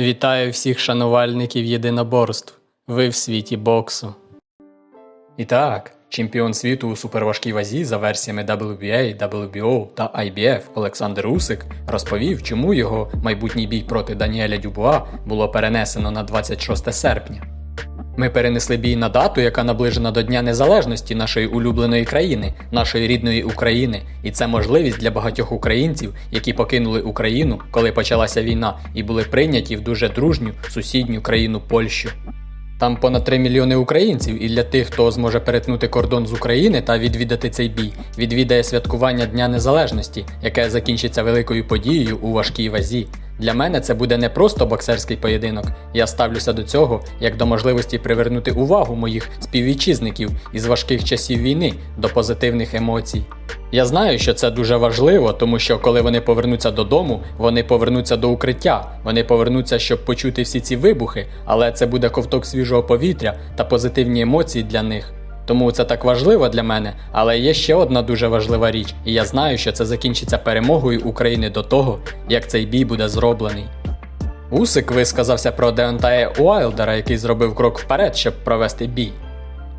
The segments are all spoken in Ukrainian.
Вітаю всіх шанувальників єдиноборств. Ви в світі боксу. І так, чемпіон світу у суперважкій вазі за версіями WBA, WBO та IBF Олександр Усик розповів, чому його майбутній бій проти Даніеля Дюбуа було перенесено на 26 серпня. Ми перенесли бій на дату, яка наближена до Дня Незалежності нашої улюбленої країни, нашої рідної України, і це можливість для багатьох українців, які покинули Україну, коли почалася війна, і були прийняті в дуже дружню сусідню країну Польщу. Там понад 3 мільйони українців, і для тих, хто зможе перетнути кордон з України та відвідати цей бій, відвідає святкування Дня Незалежності, яке закінчиться великою подією у важкій вазі. Для мене це буде не просто боксерський поєдинок. Я ставлюся до цього як до можливості привернути увагу моїх співвітчизників із важких часів війни до позитивних емоцій. Я знаю, що це дуже важливо, тому що коли вони повернуться додому, вони повернуться до укриття, вони повернуться, щоб почути всі ці вибухи, але це буде ковток свіжого повітря та позитивні емоції для них. Тому це так важливо для мене, але є ще одна дуже важлива річ, і я знаю, що це закінчиться перемогою України до того, як цей бій буде зроблений. Усик висказався про Деонтая Уайлдера, який зробив крок вперед, щоб провести бій.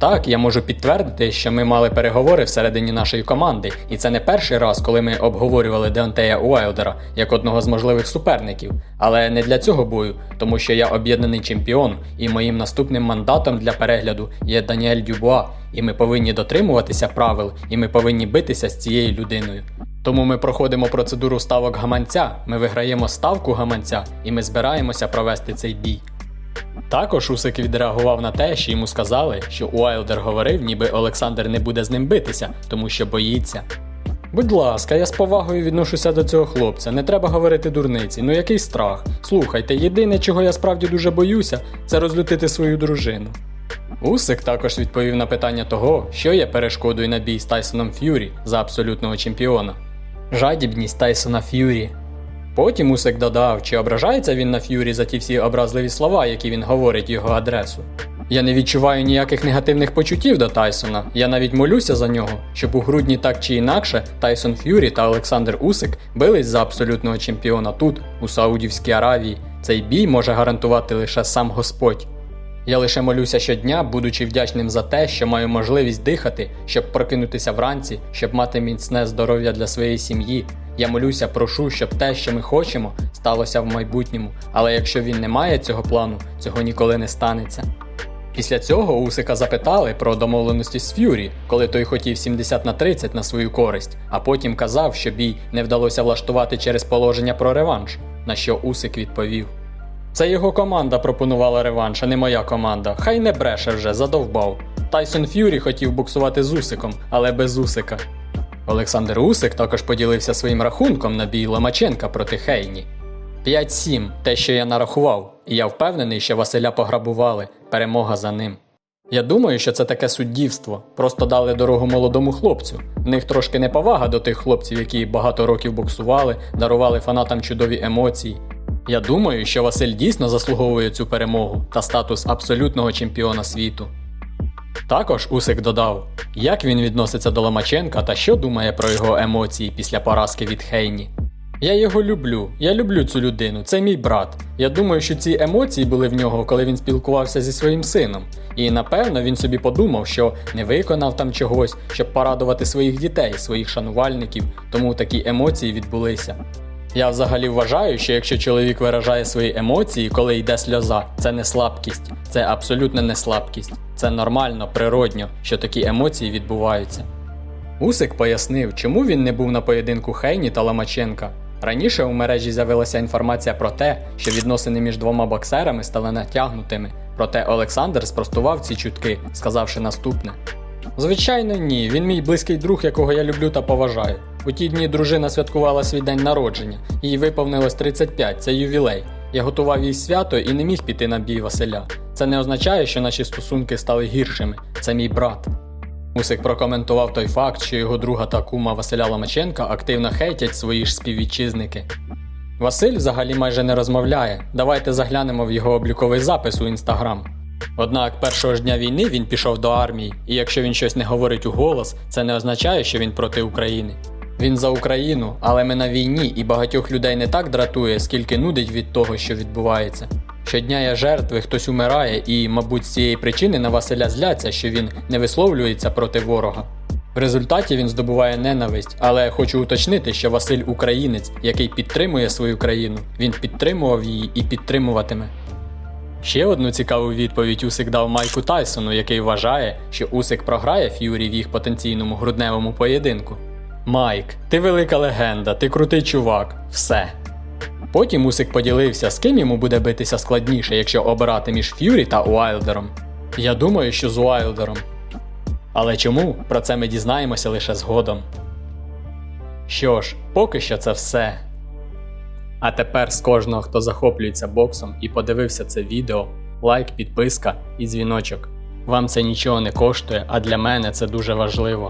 Так, я можу підтвердити, що ми мали переговори всередині нашої команди, і це не перший раз, коли ми обговорювали Деонтея Уайлдера як одного з можливих суперників. Але не для цього бою, тому що я об'єднаний чемпіон, і моїм наступним мандатом для перегляду є Даніель Дюбуа, і ми повинні дотримуватися правил, і ми повинні битися з цією людиною. Тому ми проходимо процедуру ставок гаманця, ми виграємо ставку гаманця, і ми збираємося провести цей бій. Також Усик відреагував на те, що йому сказали, що Уайлдер говорив, ніби Олександр не буде з ним битися, тому що боїться. Будь ласка, я з повагою відношуся до цього хлопця, не треба говорити дурниці, ну який страх. Слухайте, єдине, чого я справді дуже боюся, це розлютити свою дружину. Усик також відповів на питання того, що є перешкодою на бій з Тайсоном Ф'юрі за абсолютного чемпіона. Жадібність Тайсона Ф'юрі. Потім Усик додав, чи ображається він на Ф'юрі за ті всі образливі слова, які він говорить його адресу. Я не відчуваю ніяких негативних почуттів до Тайсона. Я навіть молюся за нього, щоб у грудні так чи інакше Тайсон Ф'юрі та Олександр Усик бились за абсолютного чемпіона тут, у Саудівській Аравії. Цей бій може гарантувати лише сам Господь. Я лише молюся щодня, будучи вдячним за те, що маю можливість дихати, щоб прокинутися вранці, щоб мати міцне здоров'я для своєї сім'ї. Я молюся, прошу, щоб те, що ми хочемо, сталося в майбутньому. Але якщо він не має цього плану, цього ніколи не станеться. Після цього Усика запитали про домовленості з Ф'юрі, коли той хотів 70 на 30 на свою користь, а потім казав, що бій не вдалося влаштувати через положення про реванш, на що Усик відповів. Це його команда пропонувала реванш, а не моя команда. Хай не бреше вже, задовбав. Тайсон Ф'юрі хотів буксувати з Усиком, але без Усика. Олександр Усик також поділився своїм рахунком на бій Ломаченка проти Хейні. 5-7 те, що я нарахував, і я впевнений, що Василя пограбували, перемога за ним. Я думаю, що це таке суддівство. Просто дали дорогу молодому хлопцю. В них трошки неповага до тих хлопців, які багато років боксували, дарували фанатам чудові емоції. Я думаю, що Василь дійсно заслуговує цю перемогу та статус абсолютного чемпіона світу. Також Усик додав, як він відноситься до Ломаченка та що думає про його емоції після поразки від Хейні. Я його люблю, я люблю цю людину, це мій брат. Я думаю, що ці емоції були в нього, коли він спілкувався зі своїм сином. І напевно він собі подумав, що не виконав там чогось, щоб порадувати своїх дітей, своїх шанувальників, тому такі емоції відбулися. Я взагалі вважаю, що якщо чоловік виражає свої емоції, коли йде сльоза, це не слабкість, це абсолютно не слабкість. Це нормально, природньо, що такі емоції відбуваються. Усик пояснив, чому він не був на поєдинку Хейні та Ломаченка. Раніше у мережі з'явилася інформація про те, що відносини між двома боксерами стали натягнутими. Проте Олександр спростував ці чутки, сказавши наступне: Звичайно, ні. Він мій близький друг, якого я люблю та поважаю. У ті дні дружина святкувала свій день народження, їй виповнилось 35, це ювілей. Я готував їй свято і не міг піти на бій Василя. Це не означає, що наші стосунки стали гіршими. Це мій брат. Мусик прокоментував той факт, що його друга та кума Василя Ломаченка активно хейтять свої ж співвітчизники. Василь взагалі майже не розмовляє. Давайте заглянемо в його обліковий запис у інстаграм. Однак першого ж дня війни він пішов до армії, і якщо він щось не говорить у голос, це не означає, що він проти України. Він за Україну, але ми на війні, і багатьох людей не так дратує, скільки нудить від того, що відбувається. Щодня є жертви, хтось умирає, і, мабуть, з цієї причини на Василя зляться, що він не висловлюється проти ворога. В результаті він здобуває ненависть, але хочу уточнити, що Василь українець, який підтримує свою країну, він підтримував її і підтримуватиме. Ще одну цікаву відповідь Усик дав Майку Тайсону, який вважає, що Усик програє Ф'юрі в їх потенційному грудневому поєдинку. Майк, ти велика легенда, ти крутий чувак, все. Потім Усик поділився, з ким йому буде битися складніше, якщо обирати між Ф'юрі та Уайлдером. Я думаю, що з Уайлдером. Але чому? Про це ми дізнаємося лише згодом. Що ж, поки що це все. А тепер з кожного, хто захоплюється боксом і подивився це відео, лайк, підписка і дзвіночок. Вам це нічого не коштує, а для мене це дуже важливо.